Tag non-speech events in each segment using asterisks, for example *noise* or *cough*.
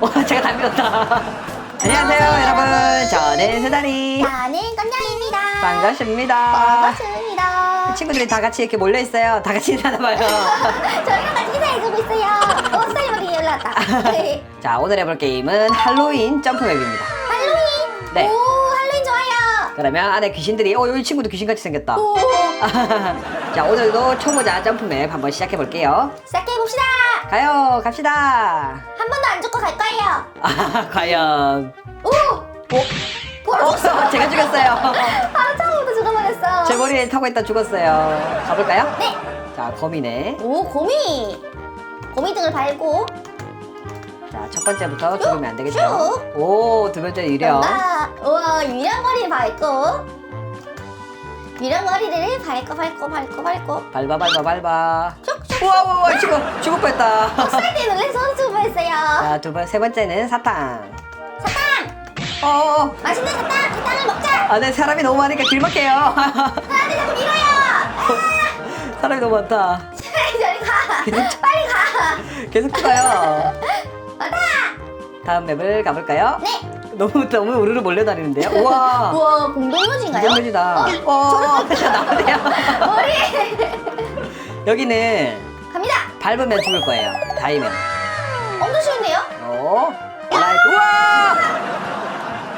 와, *laughs* 제가 다 밀었다. 안녕하세요, 여러분. 저는 세다리. 나는 깜냥입니다. 반갑습니다. 반갑습니다. 친구들이 다 같이 이렇게 몰려 있어요. 다 같이 인사하나 봐요. 저희랑 같이 인사해주고 있어요. 어, 스타일머리 올라왔다. 네. *laughs* 자, 오늘 해볼 게임은 할로윈 점프맵입니다. 할로윈. 네. 오, 할로윈 좋아요. 그러면 안에 귀신들이, 어, 여기 친구도 귀신같이 생겼다. 오. *laughs* 자, 오늘도 초보자 점프맵 한번 시작해 볼게요. 시작해봅시다. 가요, 갑시다. 한 번도 안 죽고 갈 거예요. 아, 과연. 오. 어? 보러 어, 죽었어. 제가 죽였어요. 바로 *laughs* 처음부터 죽어버렸어. 제 머리에 타고 있다 죽었어요. 가볼까요? 네. 자, 거미네. 오, 고미. 고미 등을 밟고. 자, 첫 번째부터 죽으면 안 되겠죠? 쭉. 오, 두 번째 유령. 아, 우와, 유령머리를 밟고. 유령머리를 밟고, 밟고, 밟고, 밟고. 밟아, 밟아, 밟아. 우와, 우와, 우와, 죽어, 죽을 뻔했다. 쌀때 놀래서 죽을 뻔했어요. 자, 두 번, 세 번째는 사탕. 사탕! 어, 어, 맛있는 사탕! 사탕을 먹자! 아, 네, 사람이 너무 많으니까 길 막혀요. 사람들 자꾸 밀어요! 사람이 너무 많다. 저리 가! 빨리 가! 계속 죽어요. 왔다! 다음 맵을 가볼까요? 네! 너무, 너무 우르르 몰려다니는데요? 우와. 우와, 공동묘지인가요? 공동묘지다. 어, 어, *laughs* 자, 나오네요. 머리! 여기는! 밟으면 죽을 거예요. 다이면. 엄청 쉬운데요? 어, 라이트. 우와!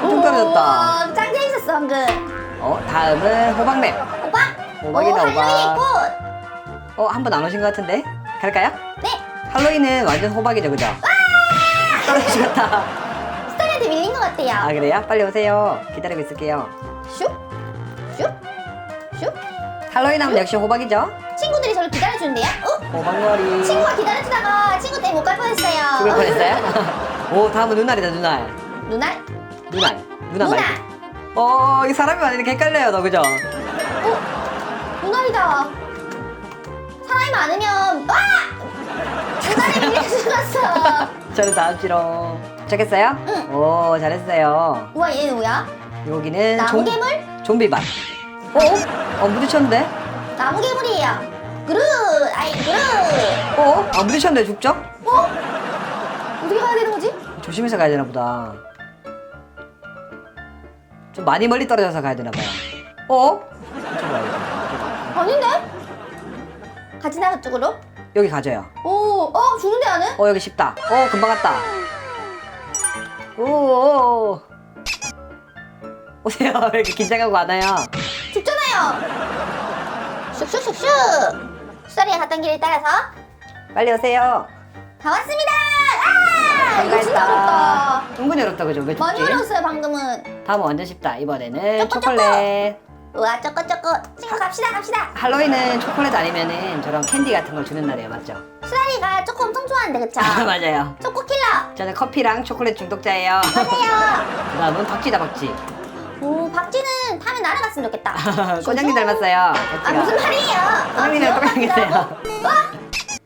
엄청 떨어졌다. 우와, 짱 재밌었어, 방금. 어, 다음은 호박맵. 오빠? 호박이다, 오, 할로윈의 호박. 꽃! 어, 한 번 안 오신 것 같은데? 갈까요? 네! 할로윈은 완전 호박이죠, 그죠? 떨어지겠다. 스타일한테 밀린 것 같아요. 아, 그래요? 빨리 오세요. 기다리고 있을게요. 슉! 슉! 슉! 할로윈 하면 역시 호박이죠? 친구들이 저를 기다려주는데요? 어? 호박머리. 친구가 기다려주다가 친구 때문에 못 갈 뻔했어요. 죽을 뻔했어요? *laughs* 오, 다음은 눈알이다, 눈알. 누나? 눈알. 눈알 누나! 말고. 어, 이 사람이 많으니까 헷갈려요, 너, 그죠? 어? 누나이다. 사람이 많으면 와! 누나를 밀려 죽었어. *laughs* 저는 다음 주로. 도착했어요? 응. 오, 잘했어요. 우와 얘는 뭐야? 여기는 나무 괴물? 좀비밥. 어? 어, 부딪혔는데? 나무 괴물이에요. 그루! 아이 그루! 어? 안 부딪혔는데 죽죠? 어? 어떻게 가야 되는 거지? 조심해서 가야 되나 보다. 좀 많이 멀리 떨어져서 가야 되나 봐요. 어? 이쪽으로 와야지. 이쪽으로. 아닌데? 나가 쪽으로? 여기 가져요. 오, 어 죽는데 나는? 어, 여기 쉽다. 어, 금방 갔다. 오, 오, 오. 오세요. *laughs* 왜 이렇게 긴장하고 안 와요? 죽잖아요. 슉슉슉슉. 수다리가 갔던 길을 따라서 빨리 오세요. 다 왔습니다. 아! 이거 진짜 잘했다. 어렵다. 은근히 어렵다, 그죠? 왜 많이? 어려웠어요 방금은. 다음은 완전 쉽다. 이번에는 쪼꼬, 초콜릿. 우와 쪼꼬쪼꼬 친구 갑시다 갑시다. 할로윈은 초콜릿 아니면은 저런 캔디 같은 걸 주는 날이에요, 맞죠? 수다리가 초코 엄청 좋아하는데 그쵸? *laughs* 맞아요. 초코 킬러. 저는 커피랑 초콜릿 중독자예요. 맞아요. *laughs* 그 다음은 박쥐다, 박쥐. 오 박쥐는 타면 날아갔으면 좋겠다. *laughs* 꼬냥님 닮았어요. 아. 무슨 말이에요? 꼬냥님이랑 아, 똑같이. 생겼어요. 와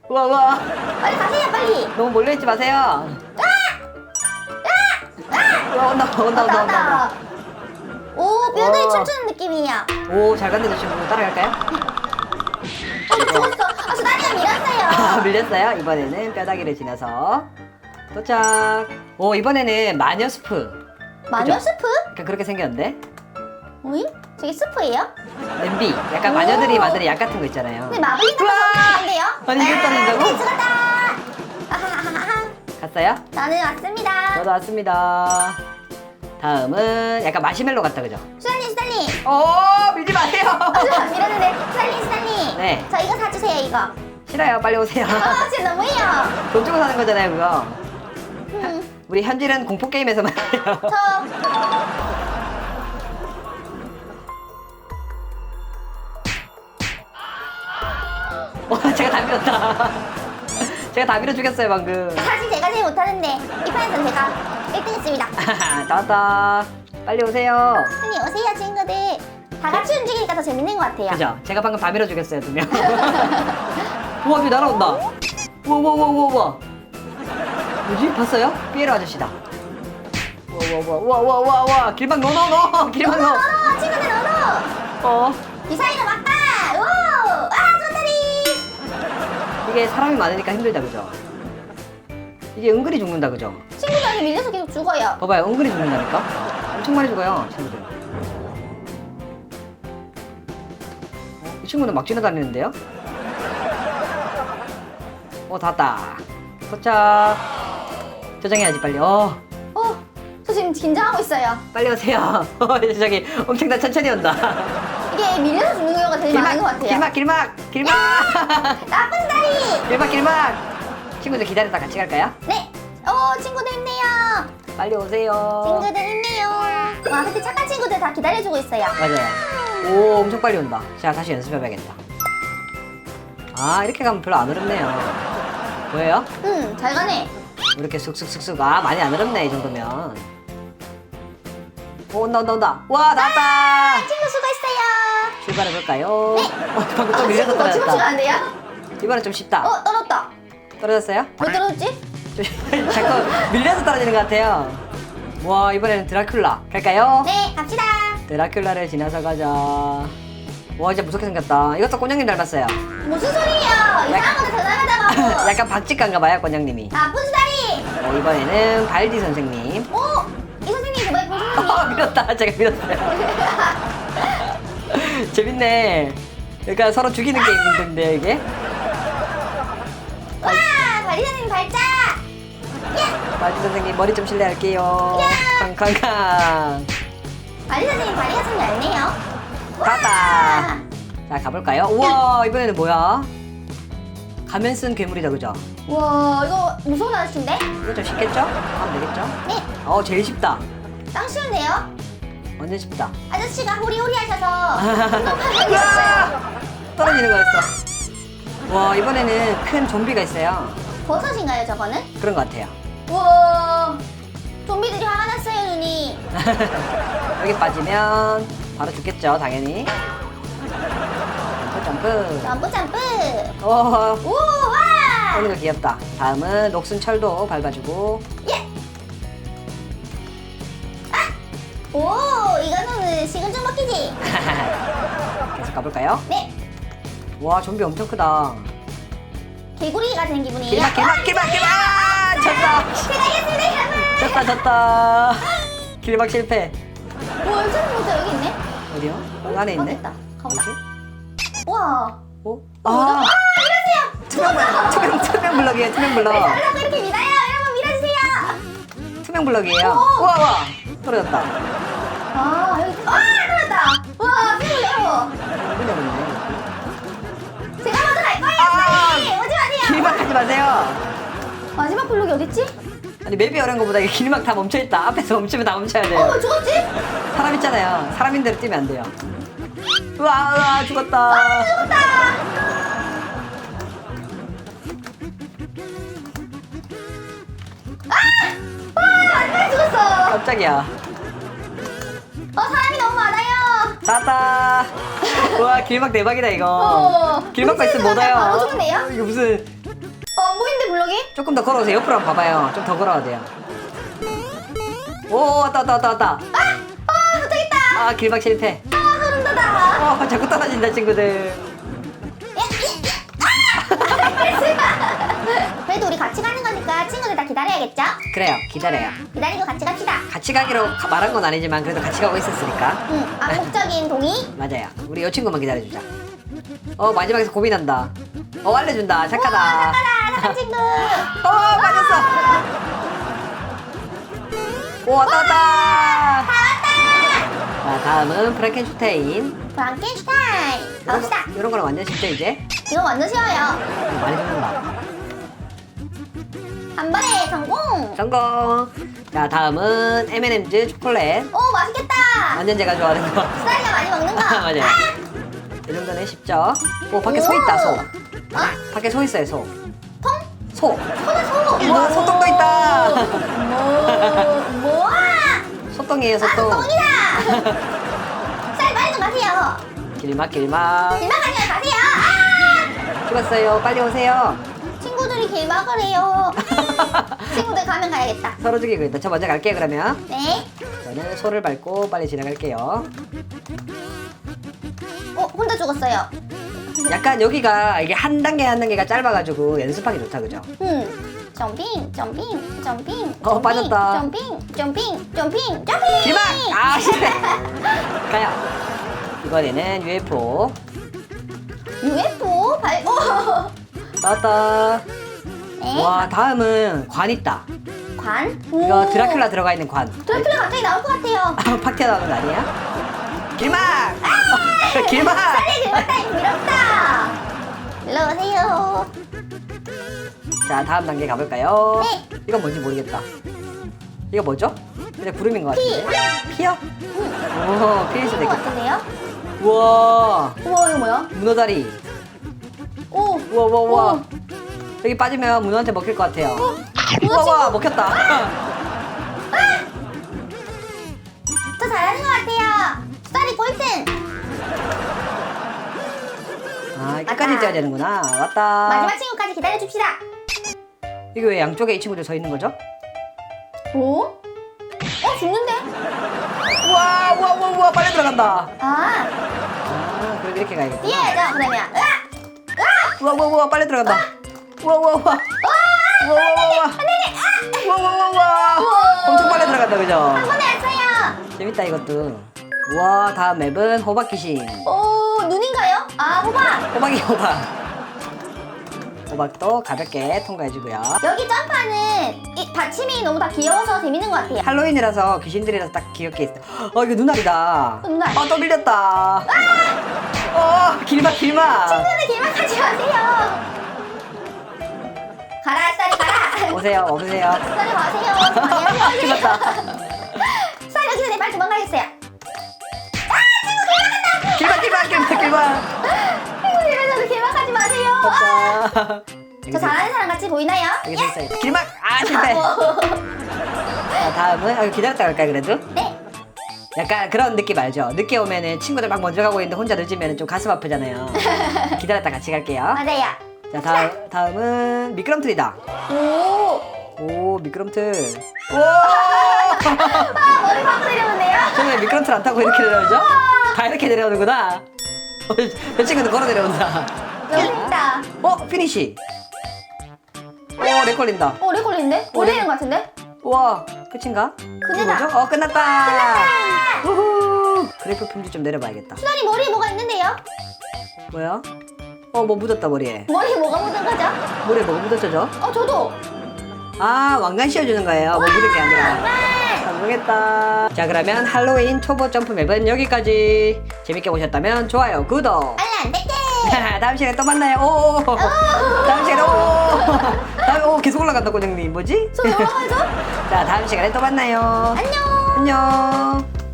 우와, 우와. 빨리 가세요 빨리. 너무 몰려있지 마세요. 우와, 온다, 온다, 온다, 온다. 온다. 오 뼈들이 와. 춤추는 느낌이야. 오, 잘 간다, 저 친구. 따라갈까요? 어 죽었어. 아 수다리가 밀었어요. *laughs* 밀렸어요. 이번에는 뼈다귀를 지나서 도착. 오, 이번에는 마녀 스프. 마녀 그죠? 스프? 약간 그렇게 생겼는데? 오잉? 저게 스프예요? 냄비. 약간 마녀들이 만드는 약 같은 거 있잖아요. 근데 마블링 우와! 같은데요? 아니, 이걸 떨어진다고? 죽었다. 아하하하. 갔어요? 나는 왔습니다. 저도 왔습니다. 다음은 약간 마시멜로 같다, 그죠? 수달님 수달님. 오, 밀지 마세요. 아, 안 밀었는데 수달님 수달님. 네. 저 이거 사주세요 이거. 싫어요, 빨리 오세요. 아 진짜 너무해요. 돈 주고 사는 거잖아요, 그거. 음, 우리 현질은 공포 게임에서만 해요. 저 어, *laughs* 제가 다 밀었다. *laughs* 제가 다 밀어 죽였어요, 방금. 사실 제가 제일 못하는데 이 판에서는 제가 1등했습니다. 따다. *laughs* 빨리 오세요. 형님 오세요 친구들. 다 같이 움직이니까 더 재밌는 것 같아요. 그죠? 제가 방금 다 밀어 죽였어요, 두 명. 우와, 저기 날아온다. 우와, 우와, 우와, 우와, 우와. 뭐지? 봤어요? 피에로 아저씨다. 우와, 우와, 우와, 우와, 우와, 우와. 길막 넣어, 넣어, 넣어. 길막 넣어. 너너 친구들 너너. 어. 이 사이로 막다. 이. 이게 사람이 많으니까 힘들다, 그죠? 이게 은근히 죽는다 그죠? 친구들한테 밀려서 계속 죽어요. 봐봐요 은근히 죽는다니까 엄청 많이 죽어요 친구들 어, 이 친구는 막 지나다니는데요? 어 닿았다 도착 저장해야지 빨리 어 어, 저 지금 긴장하고 있어요. 빨리 오세요 *laughs* 저기 엄청나 천천히 온다 이게 밀려서 죽는 경우가 제일 많은 것 같아요. 길막 길막 길막 나쁜 다리. 길막 길막 친구들 기다렸다 같이 갈까요? 네. 어, 친구들 힘내요. 빨리 오세요 친구들 힘내요. 와, 근데 착한 친구들 다 기다려주고 있어요. 맞아요. 오, 엄청 빨리 온다. 자, 다시 연습해봐야겠다. 아, 이렇게 가면 별로 안 어렵네요. 뭐예요? 응, 잘 가네. 이렇게 쑥쑥쑥쑥. 아, 많이 안 어렵네, 이 정도면. 오, 온다, 온다, 온다. 와, 나왔다! 친구 수고했어요. 출발해볼까요? 어, 방금 또 아, 밀려서 친구 거침없이 떨어졌다. 가는데요? 이번엔 좀 쉽다. 어, 떨어졌다. 떨어졌어요? 왜 떨어졌지? *laughs* 좀 자꾸 밀려서 떨어지는 것 같아요. 와, 이번에는 드라큘라. 갈까요? 네, 갑시다. 드라큘라를 지나서 가자. 와, 진짜 무섭게 생겼다. 이것도 꼬냥님 닮았어요. 무슨 소리예요? 이상한 전화하다가. *laughs* 약간 박직한가 봐요, 권장님이. 나쁜 수다리. 어, 이번에는 발디 선생님. 오, 이 선생님 무슨 *laughs* 어, 선생님? 밀었다. 제가 밀었어요. *laughs* 재밌네. 그러니까 서로 죽이는 게임인데 이게. 와, 다리 선생님 발자. 야, 마주 선생님 머리 좀 실례할게요. 캉캉캉. 다리 선생님 다리 선생님 안네요. 가봐. 자 가볼까요? 우와 이번에는 뭐야? 가면 쓴 괴물이다 그죠? 우와 이거 무서운 아저씨인데? 이거 좀 쉽겠죠? 하면 되겠죠? 네. 어 제일 쉽다. 땅 쉬운데요? 완전 쉽다. 아저씨가 호리호리 하셔서 으아! 떨어지는 거였어. 와, 이번에는 큰 좀비가 있어요. 버섯인가요, 저거는? 그런 것 같아요. 우와, 좀비들이 화가 났어요, 눈이. *laughs* 여기 빠지면 바로 죽겠죠, 당연히. 점프, 점프. 점프, 점프. 오, 우와! 오는 거 귀엽다. 다음은 녹슨 철도 밟아주고. 예! 아! 오, 먹기지? *laughs* 계속 가볼까요? 네, 와, 좀비 엄청 크다. 개구리가 된 기분이에요. 길막, 길막, 길막! 아, 졌다! 제가 이겼습니다, 여러분! 졌다, 졌다! *laughs* 길막 실패. 와, 엄청 무서 여기 있네? 어디요? 여기 안에 어, 있네? 됐다. 가보자. 뭐지? 와. 어? 아, 아, 밀었어요! 투명, 블- 투명, 투명 블럭이에요, 투명 블럭. 달라고 이렇게 밀어요! 여러분 밀어주세요! 투명 블럭이에요. 오. 우와, 우와! 떨어졌다. 아, 여기, 아, 제가 먼저 갈 거예요, 아. 빨리! 오지 마세요! 길막 하지 마세요. 마지막 블록이 어딨지? 아니 맵이 어려운 것보다 이게 길막 다 멈춰 있다. 앞에서 멈추면 다 멈춰야 돼요. 어, 죽었지? 사람 있잖아요. 사람인 대로 뛰면 안 돼요. 우와, 우와, 죽었다. 죽었다! 아! 와, 마지막에 죽었어! 깜짝이야. 어, 사람이 너무 많아요! 따다. *laughs* 우와, 길막 대박이다, 이거. 어. 길막가 있으면 못 바로 와요. 죽네요? 이게 무슨. 어, 안 보이는데 블록이? 조금 더 걸어오세요. 옆으로 한번 봐봐요. 좀 더 걸어야 돼요. 오, 왔다, 왔다, 왔다, 왔다. 아! 아, 도착했다! 아, 길막 실패. 아, 소름 돋아! 어, 자꾸 떨어진다, 친구들. 기다려야겠죠? 그래요, 기다려요. 기다리고 같이 갑시다. 같이 가기로 가- 말한 건 아니지만 그래도 같이 가고 있었으니까. 응, 암묵적인 동의. 맞아요. 우리 여 친구만 기다려주자. 어, 마지막에서 고민한다. 어, 알려준다. 착하다. 착하다, 착한 친구. 어, 맞았어. 오, 왔다, 왔다. 자, 다음은 프랑켄슈타인. 프랑켄슈타인. 가봅시다. 이런 거는 완전 쉽죠, 이제? 이거 완전 쉬워요. 많이 죽는다. 한 번에 성공. 성공. 자, 다음은 M&M's 초콜릿. 오, 맛있겠다. 완전 제가 좋아하는 거. 수다리가 많이 먹는 거. 맞아요. 이 정도는 쉽죠? 오, 밖에 소 있다, 소. 어? 밖에 소 있어요, 소. 통? 소. 소다 소. 우와, 소똥도 있다. 뭐, 뭐야? 소똥이에요, 아, 소똥. 소똥이다. *laughs* 쌀 빨리 좀 가세요. 길막, 길막. 길막하지 마세요. 아! 죽었어요. 빨리 오세요. 길막을 해요. *laughs* 친구들 가면 가야겠다. 서로 죽이고 있다. 저 먼저 갈게요, 그러면. 네. 저는 소를 밟고 빨리 지나갈게요. 어, 혼자 죽었어요. 약간 여기가 이게 한 단계 한 단계가 짧아가지고 연습하기 좋다, 그죠? 음. 점핑 점핑 점핑 어, 점핑, 빠졌다. 점핑 점핑 점핑 점핑 길막! 아, *laughs* 실패! 가요. 이번에는 UFO. UFO 발 어. 나왔다. 네. 와, 다음은 관 있다. 관 이거 오. 드라큘라 들어가 있는 관. 드라큘라 갑자기 나올 것 같아요 아, *laughs* 팍 튀어나오는 거 아니야? 길막! *laughs* 길막! 빨리 들었다 밀었다 일로 오세요 자, 다음 단계 가볼까요? 네. 이건 뭔지 모르겠다. 이거 뭐죠? 그냥 구름인 것 같은데. 피요? 오, 피일 수도 이거 있겠다. 같은데요 우와, 우와 이거 뭐야 문어다리. 오 우와, 우와, 우와. 오. 여기 빠지면 문어한테 먹힐 것 같아요. 문어 우와, 우와, 친구 먹혔다. 저 잘하는 것 같아요 쌀이 꼴등 아, 끝까지 맞다. 뛰어야 되는구나. 왔다. 마지막 친구까지 기다려줍시다 이게 왜 양쪽에 이 친구들 서 있는 거죠? 오? 어 죽는데? 우와, 우와, 우와, 우와, 빨리 들어간다. 아 아, 그럼 이렇게 가야겠다. 뛰어야죠 그러면 으악! 우와, 우와, 우와, 빨리 들어간다. 우와, 우와, 우와. 우와, 우와, 우와. 우와, 우와, 우와, 우와. 엄청 빨리 들어간다, 그죠? 한 번에 왔어요 재밌다, 이것도. 우와, 다음 맵은 호박 귀신. 오 눈인가요? 아 호박 호박이 호박. 호박도 가볍게 통과해주고요. 여기 점프하는 이 받침이 너무 다 귀여워서 재밌는 것 같아요 할로윈이라서 귀신들이라서 딱 귀엽게 있어. 어, 이거 눈알이다. 어, 눈알. 어, 또 밀렸다. 어, 길막, 길막. 친구들 길막하지 마세요 가라 쌀이 가라 오세요, 오세요. 쌀이 죽었다. 마세요 쌀이 여기 전에 빨리 *laughs* 도망가겠어요 길막, 길막, 길막, 길막. 친구 이러셔도 길막하지 마세요 아! 됐다. *laughs* 저 잘하는 사람 같이 보이나요? 여기 서 있어요. 길막! 아, 실패. 자, 다음은, 아, 기다렸다 갈까요, 그래도? 네 약간 그런 느낌 알죠? 늦게 오면은 친구들 막 먼저 가고 있는데 혼자 늦으면 좀 가슴 아프잖아요. *laughs* 기다렸다 같이 갈게요. 맞아요 자, 다음, 다음은 미끄럼틀이다. 오 오, 미끄럼틀. 우와! *laughs* 아, 파고 내려오네요 저는 미끄럼틀 안 타고 이렇게 내려오죠? 다 이렇게 내려오는구나. 어, 저 친구는 걸어 내려온다. 여기 있다 어, 피니시. 오, 렉 걸린다. 어, 오래 걸리는데? 오래- 오래 되는 것 같은데? 우와, 끝인가? 끝이다. 이게 뭐죠? 어, 끝났다. 우후. 그래프 품질 좀 내려봐야겠다. 수단이 머리에 뭐가 있는데요? 뭐야? 어, 뭐 묻었다, 머리에. 머리에 뭐가 묻은 거죠? 머리에 뭐가 묻었죠? 어, 저도. 아, 왕관 씌워주는 거예요. 뭐 묻은 게 아니라. 정말. 성공했다. 자, 그러면 할로윈 초보 점프 맵은 여기까지. 재밌게 보셨다면 좋아요, 구독. 알람, 땡땡. *laughs* 다음 시간에 또 만나요. 오. 다음 시간에 오. *laughs* 다음 오 계속 올라간다, 고장님. 뭐지? 저 올라가죠? *laughs* 자, 다음 시간에 또 만나요. 안녕. 안녕.